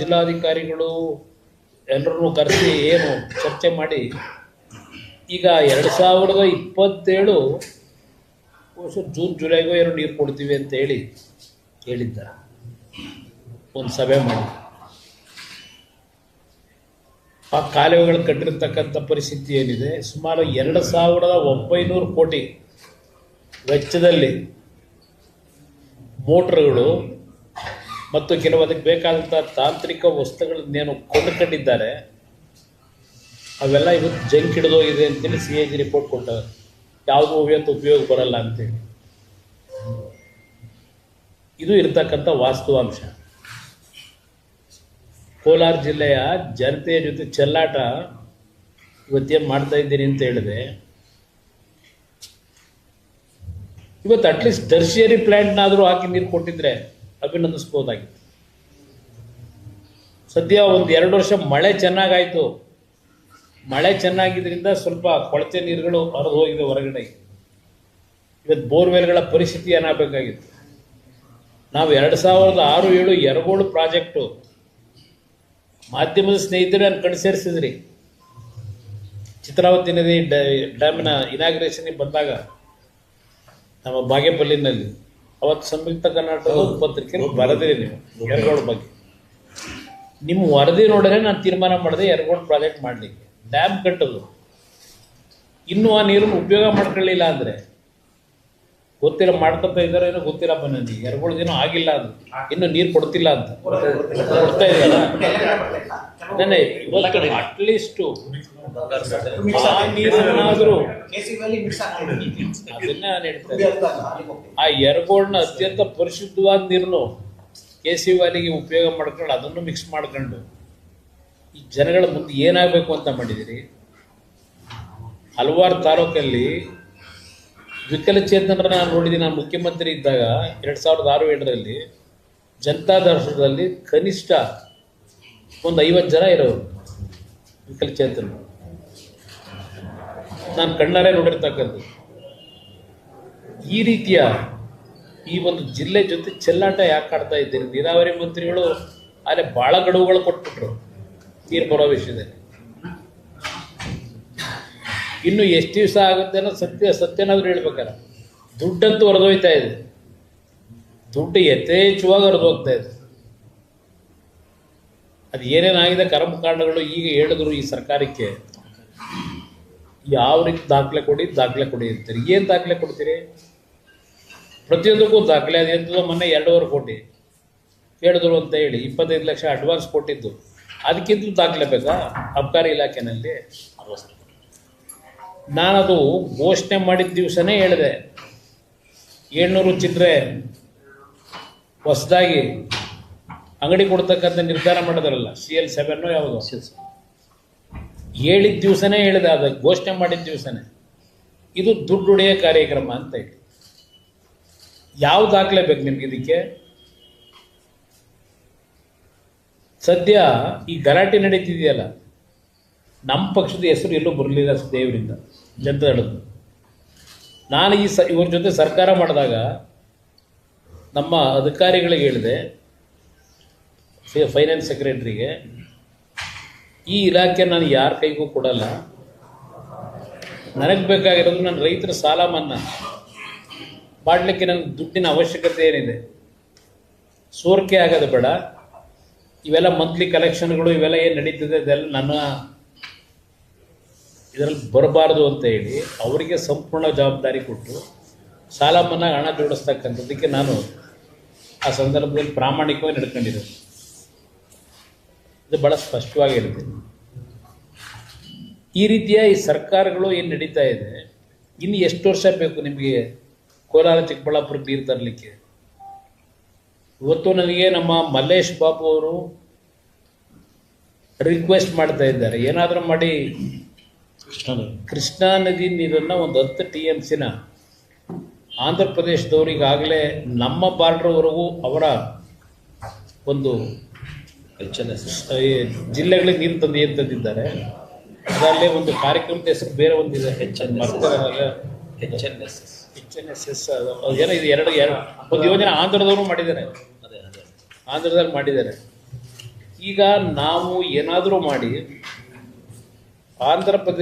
ಜಿಲ್ಲಾಧಿಕಾರಿಗಳು ಎಲ್ಲರನ್ನೂ ಕರೆಸಿ ಏನು ಚರ್ಚೆ ಮಾಡಿ. ಈಗ ಎರಡು ಸಾವಿರದ ಇಪ್ಪತ್ತೇಳು ವರ್ಷ ಜೂನ್, ಜುಲೈಗೂ ಏನೋ ನೀರು ಕೊಡ್ತೀವಿ ಅಂತ ಹೇಳಿ ಹೇಳಿದ್ದ. ಒಂದು ಸಭೆ ಮಾಡಿ. ಆ ಕಾಲುವೆಗಳು ಕಟ್ಟಿರ್ತಕ್ಕಂಥ ಪರಿಸ್ಥಿತಿ ಏನಿದೆ? ಸುಮಾರು ಎರಡು ಸಾವಿರದ ಒಂಬೈನೂರು ಕೋಟಿ ವೆಚ್ಚದಲ್ಲಿ ಮೋಟ್ರ್ಗಳು ಮತ್ತು ಕೆಲವು ಅದಕ್ಕೆ ಬೇಕಾದಂಥ ತಾಂತ್ರಿಕ ವಸ್ತುಗಳನ್ನೇನು ಕೊಂಡುಕೊಂಡಿದ್ದಾರೆ, ಅವೆಲ್ಲ ಇವತ್ತು ಜಂಕ್ ಹಿಡಿದೋಗಿದೆ ಅಂತೇಳಿ ಸಿ ಎ ಜಿ ರಿಪೋರ್ಟ್ ಕೊಟ್ಟವೆ ಯಾವುದೂ ಇವತ್ತು ಉಪಯೋಗ ಬರಲ್ಲ ಅಂತೇಳಿ. ಇದು ಇರತಕ್ಕಂಥ ವಾಸ್ತವಾಂಶ. ಕೋಲಾರ ಜಿಲ್ಲೆಯ ಜನತೆಯ ಜೊತೆ ಚೆಲ್ಲಾಟ ಇವತ್ತೇನು ಮಾಡ್ತಾ ಇದ್ದೀನಿ ಅಂತ ಹೇಳಿದೆ ಇವತ್ತು ಅಟ್ಲೀಸ್ಟ್ ಟರ್ಷಿಯರಿ ಪ್ಲ್ಯಾಂಟ್ನಾದರೂ ಹಾಕಿ ನೀರು ಕೊಟ್ಟಿದ್ರೆ ಅಭಿನಂದಿಸ್ಬೋದಾಗಿತ್ತು ಸದ್ಯ ಒಂದು ಎರಡು ವರ್ಷ ಮಳೆ ಚೆನ್ನಾಗಾಯಿತು. ಮಳೆ ಚೆನ್ನಾಗಿದ್ದರಿಂದ ಸ್ವಲ್ಪ ಕೊಳಚೆ ನೀರುಗಳು ಹರಿದು ಹೋಗಿದೆ ಹೊರಗಡೆ. ಇವತ್ತು ಬೋರ್ವೆಲ್ಗಳ ಪರಿಸ್ಥಿತಿ ಏನಾಗಬೇಕಾಗಿತ್ತು? ನಾವು ಎರಡು ಸಾವಿರದ ಆರು ಏಳು ಎರಗೋಳು ಪ್ರಾಜೆಕ್ಟು. ಮಾಧ್ಯಮದ ಸ್ನೇಹಿತರು ನಾನು ಕಣ್ ಸೇರಿಸಿದ್ರಿ. ಚಿತ್ರಾವತಿ ನದಿ ಡ್ಯಾಮಿನ ಇನಾಗ್ರೇಷನ್ಗೆ ಬಂದಾಗ ನಮ್ಮ ಬಾಗೇಪಲ್ಲಿನಲ್ಲಿ. ಅವತ್ತು ಸಂಯುಕ್ತ ಕರ್ನಾಟಕದ ಪತ್ರಿಕೆ ಬರದಿರಿ ನೀವು ಎರಗೋಡ್ ಬಗ್ಗೆ. ನಿಮ್ಮ ವರದಿ ನೋಡಿದ್ರೆ ನಾನು ತೀರ್ಮಾನ ಮಾಡಿದೆ ಎರಡು ಪ್ರಾಜೆಕ್ಟ್ ಮಾಡಲಿಕ್ಕೆ. ಡ್ಯಾಮ್ ಕಟ್ಟೋದು. ಇನ್ನೂ ಆ ನೀರನ್ನು ಉಪಯೋಗ ಮಾಡ್ಕೊಳ್ಳಿಲ್ಲ ಅಂದರೆ ಗೊತ್ತಿಲ್ಲ ಮಾಡ್ಕೊತ ಇದ್ದಾರೋ ಏನೋ ಗೊತ್ತಿಲ್ಲಪ್ಪ ನನಗೆ ಎರಗೋಳು ದಿನ ಆಗಿಲ್ಲ ಅದು. ಇನ್ನು ನೀರು ಕೊಡ್ತಿಲ್ಲ ಅಂತ. ಕೊಡ್ತಾ ಇದ್ದಾರ. ನೆನೆ ಇವತ್ತು ಅಟ್ಲೀಸ್ಟು ಆ ನೀರನ್ನಾದರೂ ಅದನ್ನ ನಾನು ಹೇಳ್ತೇನೆ ಆ ಎರಗೋಳನ್ನ ಅತ್ಯಂತ ಪರಿಶುದ್ಧವಾದ ನೀರನ್ನು ಕೆ ಸಿ ವ್ಯಾಲಿಗೆ ಉಪಯೋಗ ಮಾಡ್ಕೊಂಡು ಅದನ್ನು ಮಿಕ್ಸ್ ಮಾಡ್ಕೊಂಡು ಈ ಜನಗಳ ಮುಂದೆ ಏನಾಗಬೇಕು ಅಂತ ಮಾಡಿದಿರಿ ಹಲವಾರು ತಾಲೂಕಲ್ಲಿ ವಿಕಲಚೇತನರನ್ನ ನಾನು ನೋಡಿದ್ದೀನಿ. ನಾನು ಮುಖ್ಯಮಂತ್ರಿ ಇದ್ದಾಗ ಎರಡು ಸಾವಿರದ ಆರು ಏಳರಲ್ಲಿ ಜನತಾ ದರ್ಶನದಲ್ಲಿ ಕನಿಷ್ಠ ಒಂದು ಐವತ್ತು ಜನ ಇರೋರು ವಿಕಲಚೇತನರು. ನಾನು ಕಣ್ಣಾರೆ ನೋಡಿರ್ತಕ್ಕಂಥದ್ದು. ಈ ರೀತಿಯ ಈ ಒಂದು ಜಿಲ್ಲೆ ಜೊತೆ ಚೆಲ್ಲಾಟ ಯಾಕೆ ಆಡ್ತಾ ಇದ್ದೀನಿ ನೀರಾವರಿ ಮಂತ್ರಿಗಳು ಅಲ್ಲೇ ಭಾಳ ಗಡುವುಗಳು ಕೊಟ್ಬಿಟ್ರು. ನೀರು ಬರೋ ವಿಷಯದಲ್ಲಿ. ಇನ್ನು ಎಷ್ಟು ದಿವಸ ಆಗುತ್ತೆ ಅನ್ನೋ ಸತ್ಯ ಸತ್ಯನಾದ್ರೂ ಹೇಳ್ಬೇಕಾರೆ ದುಡ್ಡಂತೂ ಹೊರದೋಯ್ತಾ ಇದೆ. ದುಡ್ಡು ಯಥೇಚ್ಛವಾಗಿ ಹೊರದೋಗ್ತಾ ಇದೆ. ಅದು ಏನೇನಾಗಿದೆ, ಕರ್ಮಕಾಂಡಗಳು ಈಗ ಹೇಳಿದ್ರು ಈ ಸರ್ಕಾರಕ್ಕೆ. ಯಾವ ರೀತಿ ದಾಖಲೆ ಕೊಡಿ ದಾಖಲೆ ಕೊಡಿ ಅಂತೀರಿ. ಏನು ದಾಖಲೆ ಕೊಡ್ತೀರಿ? ಪ್ರತಿಯೊಂದಕ್ಕೂ ದಾಖಲೆ ಅದು ಮೊನ್ನೆ ಎರಡೂವರೆ ಕೋಟಿ ಹೇಳಿದ್ರು ಅಂತ ಹೇಳಿ, ಇಪ್ಪತ್ತೈದು ಲಕ್ಷ ಅಡ್ವಾನ್ಸ್ ಕೊಟ್ಟಿದ್ದು. ಅದಕ್ಕಿಂತಲೂ ದಾಖಲೆ ಬೇಕಾ? ಅಬಕಾರಿ ಇಲಾಖೆನಲ್ಲಿ? ನಾನದು ಘೋಷಣೆ ಮಾಡಿದ ದಿವಸನೇ ಹೇಳಿದೆ. ಏಳ್ನೂರು ಚಿಲ್ಲರೆ ಹೊಸದಾಗಿ ಅಂಗಡಿ ಕೊಡ್ತಕ್ಕಂಥ ನಿರ್ಧಾರ ಮಾಡಿದ್ರಲ್ಲ ಸಿ ಎಲ್ ಸೆವೆನ್ನು ಯಾವುದು? ಹೇಳಿದ ದಿವಸನೇ ಹೇಳಿದೆ ಅದು ಘೋಷಣೆ ಮಾಡಿದ ದಿವಸನೇ. ಇದು ದುಡ್ಡು ಹೊಡೆಯೋ ಕಾರ್ಯಕ್ರಮ ಅಂತ ಹೇಳಿ. ಯಾವ ದಾಖಲೆ ಬೇಕು ನಿಮ್ಗೆ ಇದಕ್ಕೆ? ಸದ್ಯ ಈ ಗಲಾಟೆ ನಡೀತಿದೆಯಲ್ಲ ನಮ್ಮ ಪಕ್ಷದ ಹೆಸರು ಎಲ್ಲೂ ಬರಲಿಲ್ಲ ದೇವರಿಂದ ಜನತಾದಳದ್ದು ನಾನು ಈ ಸ, ಇವ್ರ ಜೊತೆ ಸರ್ಕಾರ ಮಾಡಿದಾಗ ನಮ್ಮ ಅಧಿಕಾರಿಗಳಿಗೆ ಹೇಳಿದೆ ಫೈನಾನ್ಸ್ ಸೆಕ್ರೆಟ್ರಿಗೆ ಈ ಇಲಾಖೆ ನಾನು ಯಾರ ಕೈಗೂ ಕೊಡಲ್ಲ. ನನಗೆ ಬೇಕಾಗಿರೋದು ನನ್ನ ರೈತರ ಸಾಲ ಮನ್ನಾ. ಮಾಡಲಿಕ್ಕೆ ನನಗೆ ದುಡ್ಡಿನ ಅವಶ್ಯಕತೆ ಏನಿದೆ? ಸೋರಿಕೆ ಆಗೋದು ಬೇಡ. ಇವೆಲ್ಲ ಮಂತ್ಲಿ ಕಲೆಕ್ಷನ್ಗಳು ಇವೆಲ್ಲ ಏನು ನಡೀತಿದೆ ಅದೆಲ್ಲ ನನ್ನ ಇದರಲ್ಲಿ ಬರಬಾರ್ದು ಅಂತ ಹೇಳಿ ಅವರಿಗೆ ಸಂಪೂರ್ಣ ಜವಾಬ್ದಾರಿ ಕೊಟ್ಟು ಸಾಲ ಮನ್ನಾ ಹಣ ಜೋಡಿಸ್ತಕ್ಕಂಥದ್ದಕ್ಕೆ ನಾನು ಆ ಸಂದರ್ಭದಲ್ಲಿ ಪ್ರಾಮಾಣಿಕವಾಗಿ ನಡ್ಕೊಂಡಿರೋದು. ಇದು ಭಾಳ ಸ್ಪಷ್ಟವಾಗಿ ಹೇಳ್ತೀನಿ ಈ ರೀತಿಯ ಈ ಸರ್ಕಾರಗಳು ಏನು ನಡೀತಾ ಇದೆ, ಇನ್ನು ಎಷ್ಟು ವರ್ಷ ಬೇಕು ನಿಮಗೆ ಕೋಲಾರ ಚಿಕ್ಕಬಳ್ಳಾಪುರಕ್ಕೆ ನೀರು ತರಲಿಕ್ಕೆ? ಇವತ್ತು ನನಗೆ ನಮ್ಮ ಮಲ್ಲೇಶ್ ಬಾಬು ಅವರು ರಿಕ್ವೆಸ್ಟ್ ಮಾಡ್ತಾ ಇದ್ದಾರೆ. ಏನಾದರೂ ಮಾಡಿ ಕೃಷ್ಣಾ ನದಿ ನೀರನ್ನು ಒಂದು ಹತ್ತು ಟಿ ಎಂ ಸಿನ ಆಂಧ್ರ ಪ್ರದೇಶದವರಿಗಾಗಲೇ ನಮ್ಮ ಬಾರ್ಡ್ರ್ವರೆಗೂ ಅವರ ಒಂದು ಜಿಲ್ಲೆಗಳಿಗೆ ನೀರು ತಂದು ಏನು ತಂದಿದ್ದಾರೆ? ಅದರಲ್ಲೇ ಒಂದು ಕಾರ್ಯಕ್ರಮದ ಹೆಸರು ಬೇರೆ ಒಂದಿದೆ. H N H N S H N S S ಏನೋ ಇದು ಎರಡು ಎರಡು ಒಂದು ಯೋಜನೆ ಆಂಧ್ರದವರು ಮಾಡಿದ್ದಾರೆ. ಆಂಧ್ರದಲ್ಲಿ ಮಾಡಿದ್ದಾರೆ. ಈಗ ನಾವು ಏನಾದರೂ ಮಾಡಿ ಆಂಧ್ರ ಪ್ರದೇಶ